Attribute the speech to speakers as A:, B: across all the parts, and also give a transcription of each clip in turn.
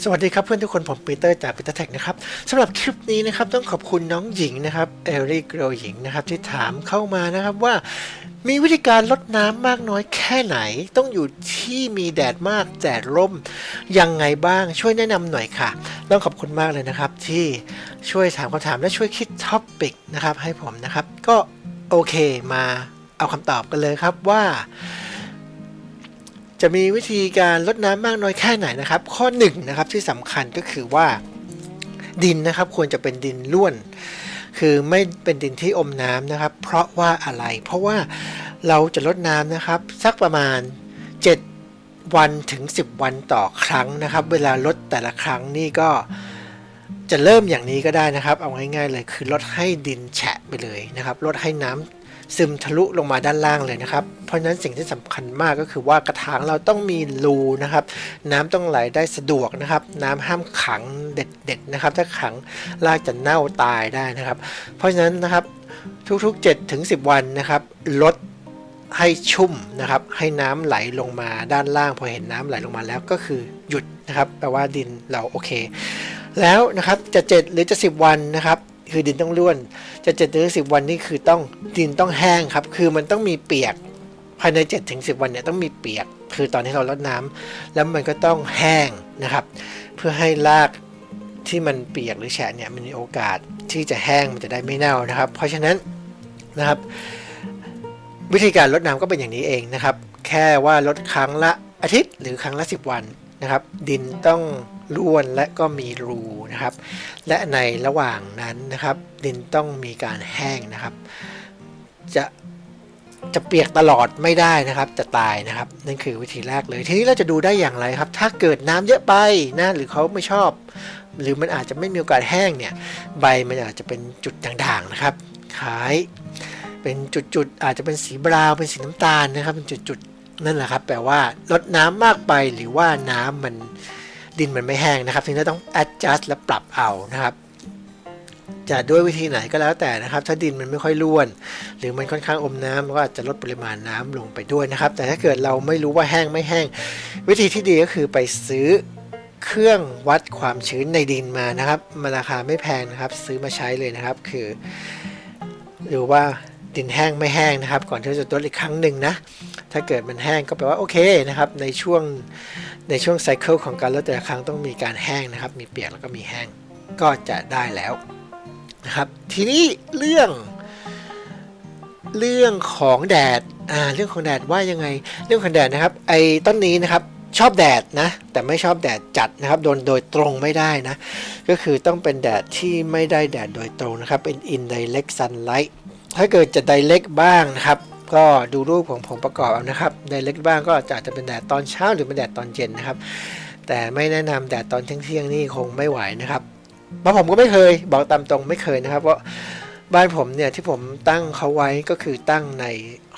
A: สวัสดีครับเพื่อนทุกคนผมปีเตอร์จากปีเตอร์แท็กนะครับสำหรับคลิปนี้นะครับต้องขอบคุณน้องหญิงนะครับเอริกโรหญิงนะครับที่ถามเข้ามานะครับว่า มีวิธีการลดน้ำมากน้อยแค่ไหน ต้องอยู่ที่มีแดดมากแดดร่มยังไงบ้างช่วยแนะนำหน่อยค่ะ ต้องขอบคุณมากเลยนะครับ ที่ช่วยถามคำถามและช่วยคิดท็อปปิกนะครับให้ผมนะครับ ก็โอเคมาเอาคำตอบกันเลยครับว่า จะมีวิธีการลดน้ำมากน้อยแค่ไหนนะครับ ข้อ1นงนะครับที่สำคัญก็คือว่าดินนะครับควรจะเป็นดินล้วน คือไม่เป็นดินที่อมน้ำนะครับ เพราะว่าอะไร เพราะว่าเราจะลดน้ำนะครับ สักประมาณ 7 วันถึง 10 วันต่อครั้งนะครับ เวลาลดแต่ละครั้งนี่ก็จะเริ่มอย่างนี้ก็ได้นะครับ เอาง่ายๆเลยคือลดให้ดินแฉะไปเลยนะครับ ลดให้น้ำ ซึมทะลุลงมาด้านล่างเลยนะครับ เพราะฉะนั้นสิ่งที่สำคัญมากก็คือว่ากระถางเราต้องมีรูนะครับ น้ำต้องไหลได้สะดวกนะครับ น้ำห้ามขังเด็ดๆนะครับ ถ้าขังรากจะเน่าตายได้นะครับ เพราะฉะนั้นนะครับทุกๆ7ถึง10 วันนะครับลดให้ชุ่มนะครับให้น้ำไหลลงมาด้านล่าง พอเห็นน้ำไหลลงมาแล้วก็คือหยุดนะครับแปลว่าดินเราโอเค แล้วนะครับจะ 7 หรือจะ 10 วันนะครับ คือดินต้องร่วน จะ7ถึง10วันนี่คือต้องดินต้องแห้งครับ คือมันต้องมีเปียกภายใน7ถึง10 วันเนี่ยต้องมีเปียก คือตอนที่เราลดน้ำแล้วมันก็ต้องแห้งนะครับ เพื่อให้รากที่มันเปียกหรือแฉะเนี่ยมันมีโอกาสที่จะแห้งมันจะได้ไม่เน่านะครับ เพราะฉะนั้นนะครับ วิธีการลดน้ำก็เป็นอย่างนี้เองนะครับ แค่ว่าลดครั้งละอาทิตย์หรือครั้งละ 10 วันนะครับ ดินต้อง ร่วนและก็มีรูนะครับ และในระหว่างนั้นนะครับ ดินต้องมีการแห้งนะครับ จะจะเปียกตลอดไม่ได้นะครับ จะตายนะครับ นั่นคือวิธีแรกเลยทีนี้เราจะดูได้อย่างไรครับ ถ้าเกิดน้ำเยอะไปนะหรือเขาไม่ชอบ หรือมันอาจจะไม่มีโอกาสแห้งเนี่ยใบมันอาจจะเป็นจุดด่างๆนะครับคล้ายเป็นจุดๆอาจจะเป็นสีบราวเป็นสีน้ำตาลนะครับ เป็นจุดๆนั่นแหละครับ แปลว่าลดน้ำมากไปหรือว่าน้ำมัน ดินมันไม่แห้งนะครับทีนี้ต้อง adjust และปรับเอานะครับจะด้วยวิธีไหนก็แล้วแต่นะครับ ถ้าดินมันไม่ค่อยร่วน หรือมันค่อนข้างอมน้ำก็อาจจะลดปริมาณน้ำลงไปด้วยนะครับ แต่ถ้าเกิดเราไม่รู้ว่าแห้งไม่แห้ง วิธีที่ดีก็คือไปซื้อเครื่องวัดความชื้นในดินมานะครับมันราคาไม่แพงนะครับ ซื้อมาใช้เลยนะครับ คือ หรือว่าดินแห้งไม่แห้งนะครับ ก่อนที่จะลดอีกครั้งหนึ่งนะถ้าเกิดมันแห้งก็แปลว่าโอเคนะครับ ในช่วง ในช่วงไซเคิลของการลดแต่ละครั้งต้องมีการแห้งนะครับ มีเปียกแล้วก็มีแห้งก็จะได้แล้วนะครับ ทีนี้เรื่อง เรื่องของแดดอ่าเรื่องของแดดว่ายังไง เรื่องของแดดนะครับ ไอ้ต้นนี้นะครับชอบแดดนะ แต่ไม่ชอบแดดจัดนะครับ โดนโดยตรงไม่ได้นะ ก็คือต้องเป็นแดดที่ไม่ได้แดดโดยตรงนะครับ เป็น indirect sunlight ถ้าเกิดจะ direct บ้างนะครับ ก็ดูรูปของผมประกอบเอานะครับ direct บ้างก็อาจจะเป็นแดดตอนเช้าหรือเป็นแดดตอนเย็นนะครับ แต่ไม่แนะนำแดดตอนเที่ยงๆนี่คงไม่ไหวนะครับเพราะผมก็ไม่เคย บอกตามตรงไม่เคยนะครับเพราะบ้านผมเนี่ยที่ผมตั้งเขาไว้ก็คือตั้งใน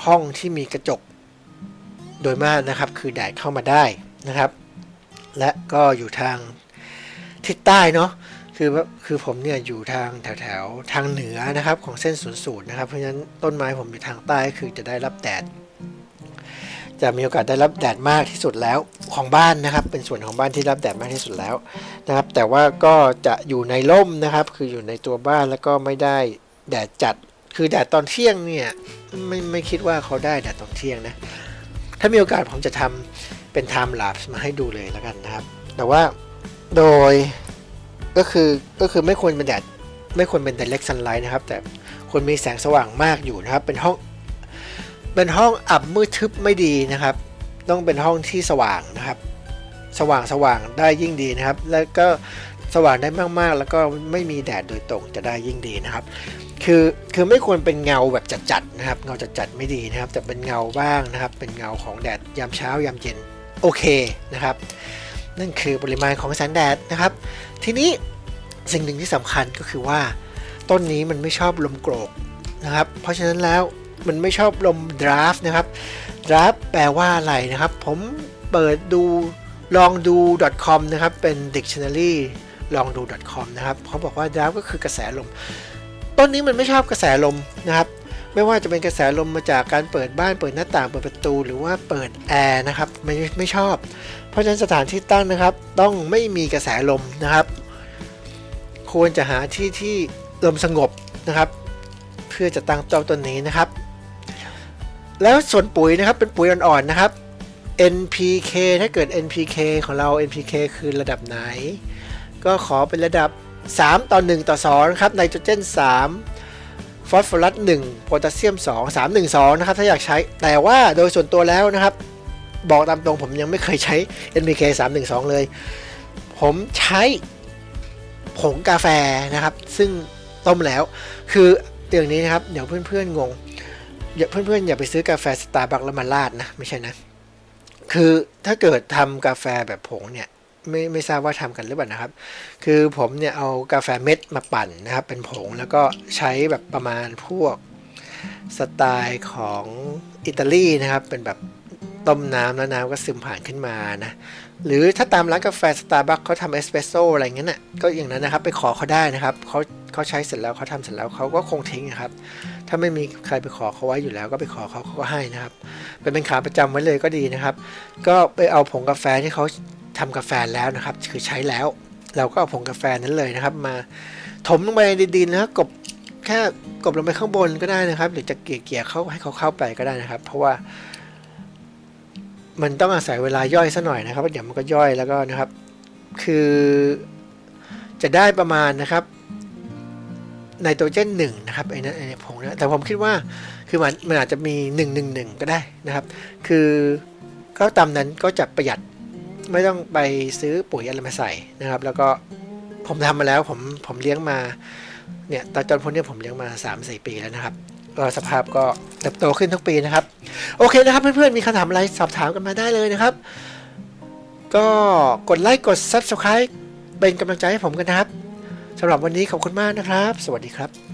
A: ห้องที่มีกระจกโดยมากนะครับ คือแดดเข้ามาได้นะครับ และก็อยู่ทางทิศใต้เนาะ คือคือผมเนี่ยอยู่ทางแถวแถวๆทางเหนือนะครับของเส้นศูนย์สูตรนะครับเพราะฉะนั้นต้นไม้ผมอยู่ทางใต้คือจะได้รับแดดจะมีโอกาสได้รับแดดมากที่สุดแล้วของบ้านนะครับ เป็นส่วนของบ้านที่รับแดดมากที่สุดแล้วนะครับ แต่ว่าก็จะอยู่ในร่มนะครับ คืออยู่ในตัวบ้านแล้วก็ไม่ได้แดดจัด คือแดดตอนเที่ยงเนี่ยไม่ไม่คิดว่าเขาได้แดดตอนเที่ยงนะถ้ามีโอกาสผมจะทำเป็น time lapse มาให้ดูเลยแล้วกันนะครับ แต่ว่าโดย ก็คือก็คือไม่ควรเป็นแดดไม่ควรเป็น direct sunlight นะครับ แต่ควรมีแสงสว่างมากอยู่นะครับ เป็นห้องเป็นห้องอับมืดทึบไม่ดีนะครับ ต้องเป็นห้องที่สว่างนะครับ สว่างสว่างได้ยิ่งดีนะครับ แล้วก็สว่างได้มากๆ แล้วก็ไม่มีแดดโดยตรงจะได้ยิ่งดีนะครับ คือคือไม่ควรเป็นเงาแบบจัดๆนะครับ เงาจัดๆไม่ดีนะครับ แต่เป็นเงาบ้างนะครับ เป็นเงาของแดดยามเช้ายามเย็นโอเคนะครับ นั่นคือปริมาณของแสงแดดนะครับ ทีนี้สิ่งหนึ่งที่สำคัญก็คือว่า ต้นนี้มันไม่ชอบลมโกรกนะครับ เพราะฉะนั้นแล้วมันไม่ชอบลมดราฟนะครับดราฟแปลว่าอะไรนะครับ ผมเปิดดูลองดู .com นะครับ เป็น dictionary ลองดู .com นะครับเขาบอกว่าดราฟก็คือกระแสลม ต้นนี้มันไม่ชอบกระแสลมนะครับ ไม่ว่าจะเป็นกระแสลมมาจากการเปิดบ้านเปิดหน้าต่างเปิดประตู หรือว่าเปิดแอร์นะครับไม่ไม่ชอบ เพราะฉะนั้นสถานที่ตั้งนะครับ ต้องไม่มีกระแสลมนะครับ ควรจะหาที่ที่ลมสงบนะครับ เพื่อจะตั้งเจ้าต้นนี้นะครับ แล้วส่วนปุ๋ยนะครับเป็นปุ๋ยอ่อนๆนะครับ NPK ถ้าเกิด NPK ของเรา NPK คือระดับไหน ก็ขอเป็นระดับ 3 ต่อ 1 ต่อ2นะครับไนโตรเจน 3 ฟอสฟอรัส1โพแทสเซียม 2 3 1 2 นะครับ ถ้าอยากใช้ แต่ว่าโดยส่วนตัวแล้วนะครับ บอกตามตรงผมยังไม่เคยใช้ NPK 3 1 2 เลย ผมใช้ผงกาแฟนะครับ ซึ่งต้มแล้ว คืออย่างนี้นะครับ เดี๋ยวเพื่อนๆงง อย่าเพื่อนๆอย่าไปซื้อกาแฟสตาร์บัคแล้วมาราดนะ ไม่ใช่นะ คือถ้าเกิดทำกาแฟแบบผงเนี่ย ไม่ไม่ทราบว่าทำกันหรือเปล่านะครับ คือผมเนี่ยเอากาแฟเม็ดมาปั่นนะครับ เป็นผงแล้วก็ใช้แบบประมาณพวกสไตล์ของอิตาลีนะครับ เป็นแบบต้มน้ำแล้วน้ำก็ซึมผ่านขึ้นมานะ หรือถ้าตามร้านกาแฟสตาร์บัคเขาทำเอสเปรสโซ่อะไรเงี้ยน่ะก็อย่างนั้นนะครับ ไปขอเขาได้นะครับเขาเขาใช้เสร็จแล้วเขาทำเสร็จแล้วเขาก็คงทิ้งนะครับ ถ้าไม่มีใครไปขอเขาไว้อยู่แล้ว ก็ไปขอเขาเขาก็ให้นะครับ เป็นเป็นขาประจำไว้เลยก็ดีนะครับ ก็ไปเอาผงกาแฟที่เขา ทำกาแฟแล้วนะครับ คือใช้แล้ว เราก็เอาผงกาแฟนั้นเลยนะครับ มาถมลงไปในดินนะกบแค่กบลงไปข้างบนก็ได้นะครับ หรือจะเกี่ยเกี่ยเข้าให้เขาเข้าไปก็ได้นะครับ เพราะว่า มันต้องอาศัยเวลาย่อยซะหน่อยนะครับเดี๋ยวมันก็ย่อยแล้วก็นะครับ คือ จะได้ประมาณนะครับไนโตรเจนหนึ่งนะครับไอ้นั่นไอ้ผงนะแต่ผมคิดว่าคือมันมันอาจจะมีหนึ่งหนึ่งหนึ่งก็ได้นะครับ คือก็ตามนั้นก็จะประหยัด ไม่ต้องไปซื้อปุ๋ยอะไรมาใส่นะครับ แล้วก็ผมทำมาแล้วผมผมเลี้ยงมาเนี่ยตอนจนพ้นเนี่ยผมเลี้ยงมา 3-4 ปีแล้วนะครับก็สภาพก็เติบโตขึ้นทุกปีนะครับ โอเคนะครับเพื่อนๆมีคำถามอะไรสอบถามกันมาได้เลยนะครับ ก็กดไลค์กด Subscribe เป็นกำลังใจให้ผมกันนะครับสำหรับวันนี้ขอบคุณมากนะครับ สวัสดีครับ